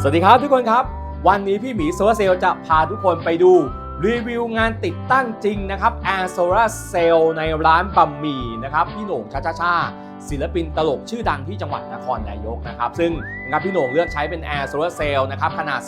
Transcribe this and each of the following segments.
สวัสดีครับทุกคนครับ วันนี้พี่หมีโซลาเซลจะพาทุกคนไปดูรีวิวงานติดตั้งจริงนะครับ Air Solar Cell ในร้านบะหมี่นะครับพี่โหน่งชาชาชาศิลปินตลกชื่อดังที่จังหวัดนครนายกนะครับ ซึ่งนะครับพี่โหน่งเลือกใช้เป็น Air Solar Cell นะครับขนาด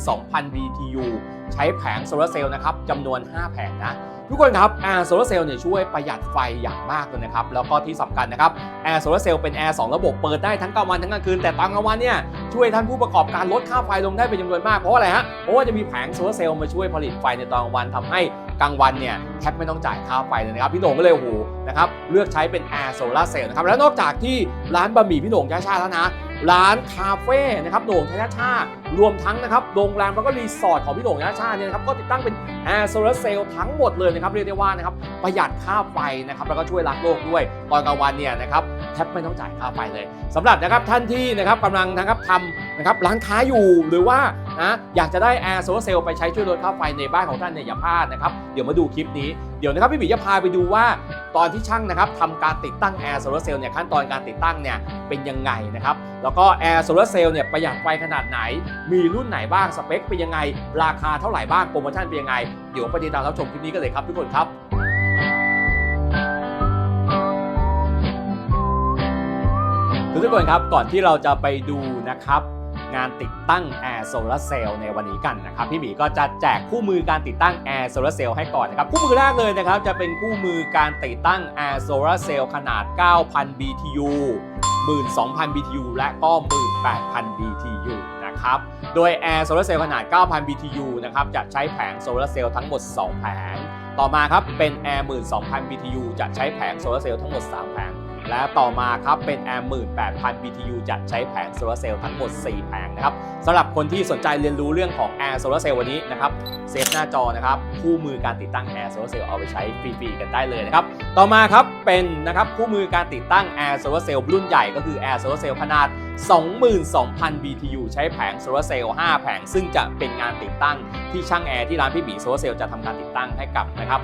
22,000 BTU ใช้แผงโซลาร์เซลล์นะครับจำนวน 5 แผงนะ ทุกคนครับ Air Solar Cell เนี่ยช่วยประหยัดไฟอย่างมากเลยนะครับ แล้วก็ที่สำคัญนะครับ Air Solar Cell เป็น Air 2ระบบเปิดได้ทั้งกลางวันทั้งกลางคืน แต่ตอนกลางวันเนี่ยช่วยท่านผู้ประกอบการลดค่าไฟลงได้เป็นจำนวนมาก เพราะว่าอะไรฮะ เพราะว่าจะมีแผงโซลาร์เซลล์มาช่วยผลิตไฟในตอนกลางวันทำให้กลางวันเนี่ยแทบไม่ต้องจ่ายค่าไฟเลยนะครับพี่โหน่งก็เลยโอ้โหนะครับเลือกใช้เป็น Air Solar Cell นะครับแล้วนอกจากที่ร้านบะหมี่พี่โหน่งชาชาแล้วนะ ร้านคาเฟ่นะครับโหน่งชาชารวมทั้งนะครับโรงแรมแล้วก็รีสอร์ทของพี่โหน่งชาชาเนี่ยนะครับก็ติดตั้งเป็น Air Solar Cell ทั้งหมดเลยนะครับเรียกได้ว่านะครับประหยัดค่าไฟนะครับแล้วก็ช่วยรักโลกด้วยตอนกลางวันเนี่ยนะครับแทบไม่ต้องจ่ายค่าไฟเลยสำหรับนะครับท่านที่นะครับกำลังนะครับทำนะครับร้านค้าอยู่หรือว่านะอยากจะได้ Air Solar Cell ไปใช้ช่วยลดค่าไฟในบ้านของท่านเนี่ยอย่าพลาดนะครับเดี๋ยวมาดูคลิปนี้ เดี๋ยวนะครับพี่บีจะพาไปดูว่าตอนที่ช่างนะครับทำการติดตั้ง Air Solar Cell เนี่ยขั้นตอนการติดตั้งเนี่ยเป็นยังไงนะครับ แล้วก็ Air Solar Cell เนี่ยประหยัดไฟขนาดไหน มีรุ่นไหนบ้างสเปคเป็นยังไง ราคาเท่าไหร่บ้างโปรโมชั่นเป็นยังไง เดี๋ยวไปติดตามรับชมคลิปนี้กันเลยครับทุกคนครับทุกคนครับก่อนที่เราจะไปดูนะครับ งานติดตั้ง Air Solar Cell ในวันนี้กันนะครับพี่หมีก็จะแจกคู่มือการติดตั้ง Air Solar Cell ให้ก่อนนะครับคู่มือแรกเลยนะครับจะเป็นคู่มือการติดตั้ง Air Solar Cell ขนาด 9,000 BTU 12,000 BTU และก็ 18,000 BTU นะครับ โดย Air Solar Cell ขนาด 9,000 BTU นะครับ จะใช้แผงโซลาร์เซลล์ทั้งหมด 2 แผง ต่อมาครับ เป็น Air 12,000 BTU จะใช้แผงโซลาร์เซลล์ทั้งหมด 3 แผง และต่อมาครับเป็น Air 18,000 BTU จะใช้แผงโซลาร์เซลล์ทั้งหมด 4 แผงนะครับสำหรับคนที่สนใจเรียนรู้เรื่องของแอร์โซลาเซลล์วันนี้นะครับเซฟหน้าจอนะครับคู่มือการติดตั้งแอร์โซลาเซลล์เอาไปใช้ฟรีๆกันได้เลยนะครับต่อมาครับเป็นนะครับคู่มือการติดตั้งแอร์โซลาเซลล์รุ่นใหญ่ก็คือแอร์โซลาเซลล์ขนาด 22,000 BTU ใช้แผงโซลาร์เซลล์ 5 แผง ซึ่งจะเป็นงานติดตั้งที่ช่างแอร์ที่ร้านพี่บีโซลาร์เซลล์จะทำการติดตั้งให้กับนะครับ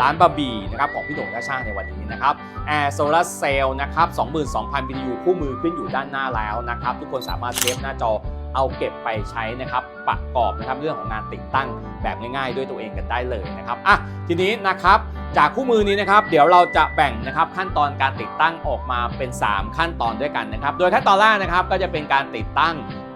ร้านบะบีนะครับของพี่โด่งและช่างในวันนี้นะครับแอร์โซลาร์เซลล์นะครับ22,000 BTU คู่มือขึ้นอยู่ด้านหน้าแล้วนะครับ ทุกคนสามารถเซฟหน้าจอ เอาเก็บไปใช้นะครับประกอบนะครับเรื่องของงานติดตั้งแบบง่ายๆ ด้วยตัวเองกันได้เลยนะครับอะทีนี้นะครับจากคู่มือนี้นะครับ เดี๋ยวเราจะแบ่งนะครับขั้นตอนการติดตั้งออกมาเป็น 3 ขั้นตอนด้วยกันนะครับ โดยขั้นตอนแรกนะครับก็จะเป็นการติดตั้ง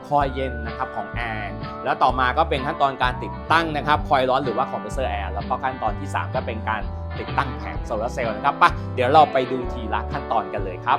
คอยเย็นนะครับของแอร์แล้วต่อมาก็เป็นขั้นตอนการติดตั้งนะครับคอยร้อนหรือว่าคอมเพรสเซอร์แอร์แล้วก็ขั้นตอนที่ 3 ก็เป็นการติดตั้งแผงโซลาร์เซลล์นะครับปะเดี๋ยวเราไปดูทีละขั้นตอนกันเลยครับ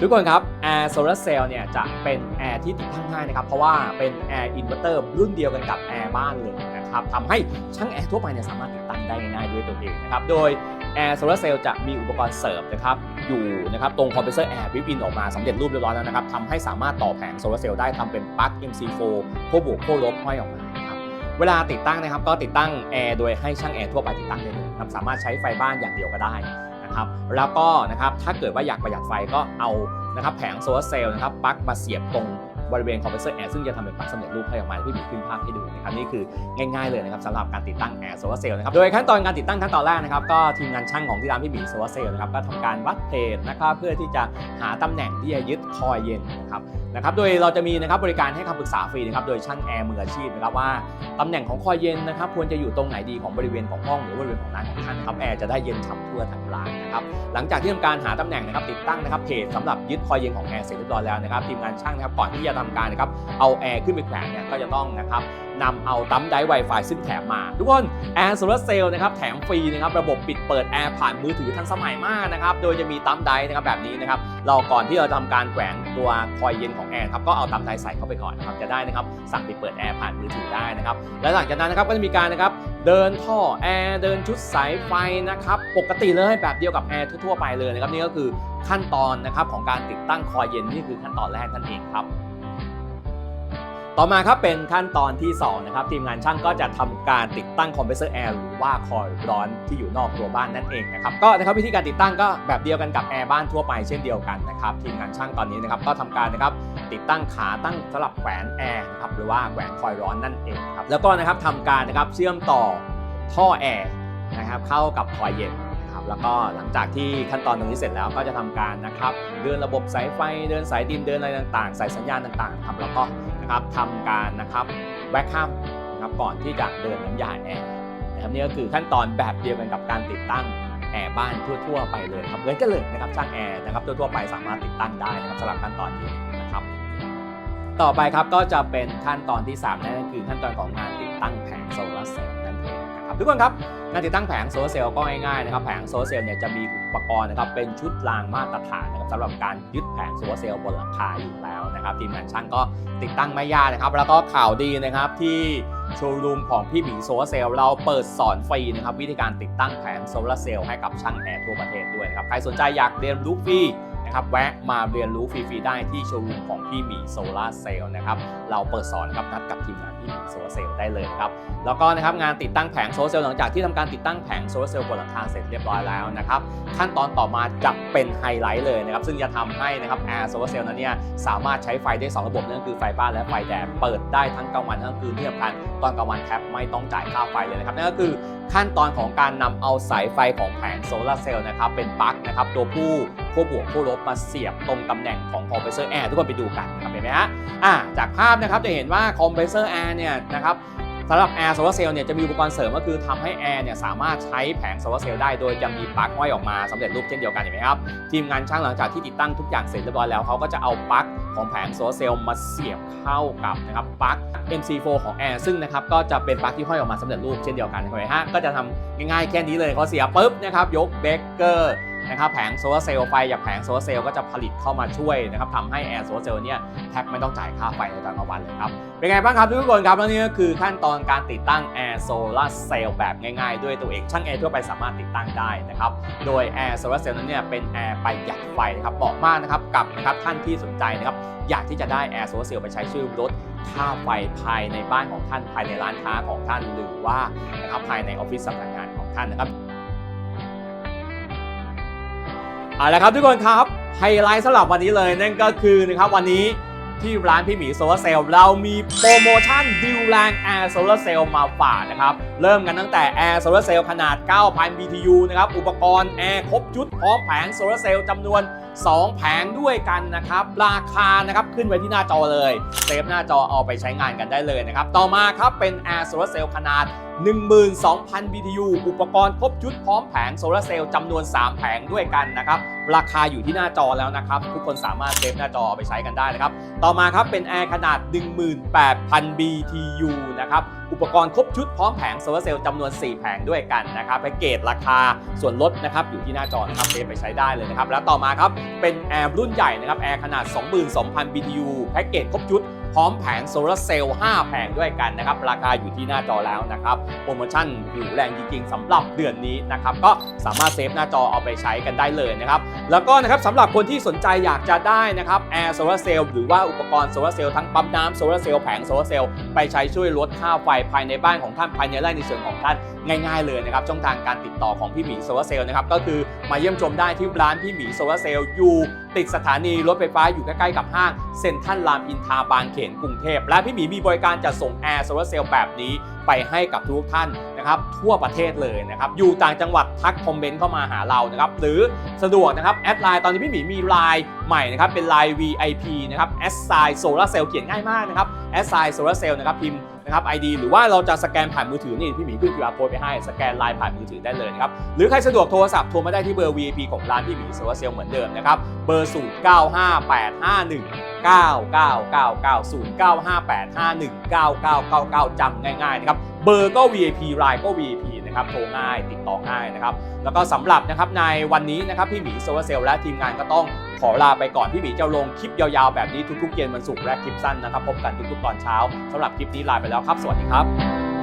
ทุกคนครับ Air Solar Cell เนี่ยจะเป็นแอร์ที่ติดตั้งง่ายนะครับเพราะว่าเป็น Air Inverter รุ่นเดียวกันกับแอร์บ้านเลยนะครับทำให้ช่างแอร์ทั่วไปเนี่ยสามารถติดตั้งได้ง่ายด้วยตัวเองนะครับโดย Air Solar Cell จะมีอุปกรณ์เสริมนะครับอยู่นะครับตรงคอมเพรสเซอร์แอร์บิวอินออกมาสำเร็จรูปเรียบร้อยแล้วนะครับทำให้สามารถต่อแผงโซลาร์เซลล์ได้ทำเป็นปลั๊ก MC4 ขั้วบวกขั้วลบห้อยออกมาครับเวลาติดตั้งนะครับก็ติดตั้งแอร์โดยให้ช่างแอร์ทั่วไปติดตั้งได้เลยนะครับสามารถใช้ไฟบ้านอย่างเดียวก็ได้ นะครับแล้วก็นะครับถ้าเกิดว่าอยากประหยัดไฟก็เอานะครับแผงโซลาร์เซลล์นะครับปลั๊กมาเสียบตรง บริเวณคอมเพรสเซอร์แอร์ซึ่งจะทำเป็นปลั๊กสำเร็จรูปให้ออกมาที่มีขึ้นภาพให้ดูนะครับนี่คือง่ายๆเลยนะครับสำหรับการติดตั้งแอร์โซลาร์เซลล์นะครับโดยขั้นตอนการติดตั้งขั้นตอนแรกนะครับก็ทีมงานช่างของที่ร้านพี่หมีโซลาร์เซลล์นะครับก็ทำการวัดเพจนะครับเพื่อที่จะหาตำแหน่งที่จะยึดคอยเย็นนะครับนะครับโดยเราจะมีนะครับบริการให้คำปรึกษาฟรีนะครับโดยช่างแอร์มืออาชีพนะครับว่าตำแหน่งของคอยเย็นนะครับควรจะอยู่ตรงไหนดีของบริเวณของห้องหรือบริเวณของร้านของท่านครับแอร์จะได้เย็นฉ่ำทั่วทั้งร้านนะครับหลังจากที่ทำการหาตำแหน่งนะครับติดตั้งนะครับเพจสำหรับยึดคอยเย็นของแอร์เสร็จเรียบร้อยแล้วนะครับทีมงานช่างนะครับก่อนที่จะทำการนะครับเอาแอร์ขึ้นไปแขวนเนี่ยก็จะต้องนะครับนำเอาตั้มไดร์ Wi-Fi ซึ่งแถมมา ทุกคนแอร์โซลาร์เซลล์นะครับแถมฟรีนะครับระบบปิดเปิดแอร์ผ่านมือถือทันสมัยมากนะครับโดยจะมีตั้มไดร์นะครับแบบนี้นะครับเราก่อนที่เราจะทำการแขวนตัวคอยเย็นของแอร์ครับก็เอาตั้มไดร์ใส่เข้าไปก่อนนะครับจะได้นะครับสั่งปิดเปิดแอร์ผ่านมือถือได้นะครับและหลังจากนั้นนะครับก็จะมีการนะครับเดินท่อแอร์เดินชุดสายไฟนะครับปกติเลยแบบเดียวกับแอร์ทั่วๆไปเลยนะครับนี่ก็คือขั้นตอนนะครับของการติดตั้งคอยเย็นนี่คือขั้นตอนแรกนั่นเองครับ ต่อมาครับเป็นขั้นตอนที่2นะครับทีมงานช่างก็จะทำการติดตั้งคอมเพรสเซอร์แอร์หรือว่าคอยร้อนที่อยู่นอกตัวบ้านนั่นเองนะครับก็นะครับวิธีการติดตั้งก็แบบเดียวกันกับแอร์บ้านทั่วไปเช่นเดียวกันนะครับทีมงานช่างตอนนี้นะครับก็ทำการนะครับติดตั้งขาตั้งสำหรับแขวนแอร์นะครับหรือว่าแขวนคอยร้อนนั่นเองครับแล้วก็นะครับทำการนะครับเชื่อมต่อท่อแอร์นะครับเข้ากับคอยเย็น แล้วก็หลังจากที่ขั้นตอนตรงนี้เสร็จแล้วก็จะทำการนะครับ เดินระบบสายไฟ เดินสายดินเดินอะไรต่างๆใส่สัญญาณต่างๆครับแล้วก็นะครับทำการนะครับแวคคัมนะครับก่อนที่จะเดินน้ำยาแอร์นะครับนี่ก็คือขั้นตอนแบบเดียวกันกับการติดตั้งแอร์บ้านทั่ว ๆ ไปเลยครับเหมือนกันเลยนะครับช่างแอร์นะครับทั่วๆไปสามารถติดตั้งได้นะครับสำหรับขั้นตอนนี้นะครับ ต่อไปครับก็จะเป็นขั้นตอนที่ 3นั่นก็คือขั้นตอนของงานติดตั้งแผงโซลาร์เซลล์นั่นเองนะ ครับทุกคนครับงานติดตั้งแผงโซลาร์เซลล์ก็ง่ายๆนะครับแผงโซลาร์เซลล์เนี่ยจะมีอุปกรณ์นะครับเป็นชุดรางมาตรฐานนะครับสำหรับการยึดแผงโซลาร์เซลล์บนหลังคาอยู่แล้วนะครับทีมงานช่างก็ติดตั้งไม่ยากนะครับ แล้วก็ข่าวดีนะครับที่โชว์รูมของพี่หมีโซลาร์เซลล์เราเปิดสอนฟรีนะครับวิธีการติดตั้งแผงโซลาร์เซลล์ให้กับช่างแอร์ทั่วประเทศด้วยนะครับใครสนใจอยากเรียนรู้ฟรีนะครับแวะมาเรียนรู้ฟรีๆได้ที่โชว์รูมของพี่หมีโซลาร์เซลล์นะครับ เราเปิดสอนนะครับนัดกับทีมงาน โซลาร์เซลล์ได้เลยครับ แล้วก็นะครับงานติดตั้งแผงโซลาร์เซลล์หลังจากที่ทำการติดตั้งแผงโซลาร์เซลล์บนหลังคาเสร็จเรียบร้อยแล้วนะครับขั้นตอนต่อมาจะเป็นไฮไลท์เลยนะครับซึ่งจะทำให้นะครับแอร์โซลาร์เซลล์นั้นเนี่ยสามารถใช้ไฟได้ 2 ระบบนั่นคือไฟบ้านและไฟแดดเปิดได้ทั้งกลางวันทั้งคืนที่สำคัญตอนกลางวันแทบไม่ต้องจ่ายค่าไฟเลยนะครับนั่นก็คือขั้นตอนของการนำเอาสายไฟของแผงโซลาร์เซลล์นะครับเป็นปลั๊กนะครับตัวผู้ ขั้วบวกขั้วลบมาเสียบตรงตำแหน่งของคอมเพรสเซอร์แอร์ทุกคนไปดูกันครับเห็นไหมฮะอ่าจากภาพนะครับจะเห็นว่าคอมเพรสเซอร์แอร์เนี่ยนะครับสำหรับแอร์โซลาร์เซลล์เนี่ยจะมีอุปกรณ์เสริมก็คือทำให้แอร์เนี่ยสามารถใช้แผงโซลาร์เซลล์ได้โดยจะมีปลั๊กห้อยออกมาสำเร็จรูปเช่นเดียวกันเห็นไหมครับ ทีมงานช่างหลังจากที่ติดตั้งทุกอย่างเสร็จเรียบร้อยแล้วเขาก็จะเอาปลั๊กของแผงโซลาร์เซลล์มาเสียบเข้ากับนะครับปลั๊ก MC4 ของแอร์ซึ่งนะครับก็จะเป็นปลั๊กที่ห้อยออกมาสำเร็จรูปเช่นเดียวกันเห็นไหมฮะก็จะทำง่ายๆแค่นี้เลยเขาเสียปุ๊บนะครับยกเบรกเกอร์ นะครับแผงโซลาร์เซลล์ไฟจากแผงโซลาร์เซลล์ก็จะผลิตเข้ามาช่วยนะครับทำให้แอร์โซลาร์เซลล์เนี่ยแทบไม่ต้องจ่ายค่าไฟในตอนกลางวันเลยครับเป็นไงบ้างครับทุกคนครับแล้วนี่ก็คือขั้นตอนการติดตั้งแอร์โซลาร์เซลล์แบบง่ายๆ ด้วยตัวเองช่างแอร์ทั่วไปสามารถติดตั้งได้นะครับโดยแอร์โซลาร์เซลล์นั้นเนี่ยเป็นแอร์ประหยัดไฟนะครับเหมาะมากนะครับกับนะครับท่านที่สนใจนะครับอยากที่จะได้แอร์โซลาร์เซลล์ไปใช้ช่วยลดค่าไฟภายในบ้านของท่านภายในร้านค้าของท่านหรือว่านะครับภายในออฟฟิศสำนักงานของท่านนะครับ เอาละครับทุกคนครับไฮไลท์สำหรับวันนี้เลยนั่นก็คือนะครับวันนี้ที่ร้านพี่หมีโซลาเซลล์เรามีโปรโมชั่นดิวแรงแอร์โซลาเซลล์มาฝากนะครับ เริ่มกันตั้งแต่แอร์โซลาเซลล์ขนาด 9,000 BTU นะครับ อุปกรณ์แอร์ครบชุดพร้อมแผงโซลาเซลล์จำนวน 2 แผงด้วยกันนะครับ ราคานะครับขึ้นไว้ที่หน้าจอเลยเซฟหน้าจอเอาไปใช้งานกันได้เลยนะครับ ต่อมาครับเป็นแอร์โซลาเซลล์ขนาด12,000 BTU อุปกรณ์ครบชุดพร้อมแผงโซลาร์เซลล์จำนวน 3 แผงด้วยกันนะครับ ราคาอยู่ที่หน้าจอแล้วนะครับ ทุกคนสามารถเซฟหน้าจอไปใช้กันได้นะครับ ต่อมาครับเป็นแอร์ขนาด 18,000 BTU นะครับ อุปกรณ์ครบชุดพร้อมแผงโซลาร์เซลล์จำนวน 4 แผงด้วยกันนะครับแพ็กเกจราคาส่วนลดนะครับอยู่ที่หน้าจอนะครับเซฟไปใช้ได้เลยนะครับ แล้วต่อมาครับเป็นแอร์รุ่นใหญ่นะครับแอร์ขนาด 22,000 BTU แพ็กเกจครบชุด พร้อมแผงโซลาร์เซลล์5แผงด้วยกันนะครับ ราคาอยู่ที่หน้าจอแล้วนะครับ โปรโมชั่นหูแรงจริงๆสำหรับเดือนนี้นะครับ ก็สามารถเซฟหน้าจอเอาไปใช้กันได้เลยนะครับ แล้วก็นะครับสำหรับคนที่สนใจอยากจะได้นะครับแอร์โซลาร์เซลล์หรือว่าอุปกรณ์โซลาร์เซลล์ทั้งปั๊มน้ำโซลาร์เซลล์แผงโซลาร์เซลล์ไปใช้ช่วยลดค่าไฟภายในบ้านของท่านภายในไร่ในสวนของท่านง่าย ๆ เลยนะครับช่องทางการติดต่อของพี่หมีโซลาร์เซลล์นะครับก็คือมาเยี่ยมชมได้ที่ร้านพี่หมีโซลาร์เซลล์อยู่ ติดสถานีรถไฟฟ้าอยู่ใกล้ๆกับห้างเซ็นทรัลรามอินทราบางเขนกรุงเทพ และพี่หมีมีบริการจัดส่งแอร์โซลาร์เซลล์แบบนี้ไปให้กับทุกท่านนะครับทั่วประเทศเลยนะครับอยู่ต่างจังหวัดทักคอมเมนต์เข้ามาหาเรานะครับหรือสะดวกนะครับแอดไลน์ตอนนี้พี่หมีมีไลน์ใหม่นะครับเป็นไลน์ VIP นะครับแอดไซโซลาเซลล์เขียนง่ายมากนะครับแอดไซโซลาเซลล์นะครับพิมพ์ นะครับ ID หรือว่าเราจะสแกนผ่านมือถือนี่พี่หมีขึ้น QR code ไปให้สแกนไลน์ผ่านมือถือได้เลยนะครับหรือใครสะดวกโทรศัพท์โทรมาได้ที่เบอร์ VIP ของร้านพี่หมีเซอร์เซลล์เหมือนเดิมนะครับเบอร์ 095851 9999 095851 9999 จำง่ายๆนะครับเบอร์ก็ VIP ไลน์ก็ VIP นะครับโทรง่ายติดต่อง่ายนะครับแล้วก็สำหรับนะครับในวันนี้นะครับพี่หมีโซลาเซลล์และทีมงานก็ต้องขอลาไปก่อนพี่หมีจะลงคลิปยาวๆแบบนี้ทุกๆเย็นวันศุกร์และคลิปสั้นนะครับพบกันทุกๆตอนเช้าสำหรับคลิปนี้ลาไปแล้วครับ สวัสดีครับ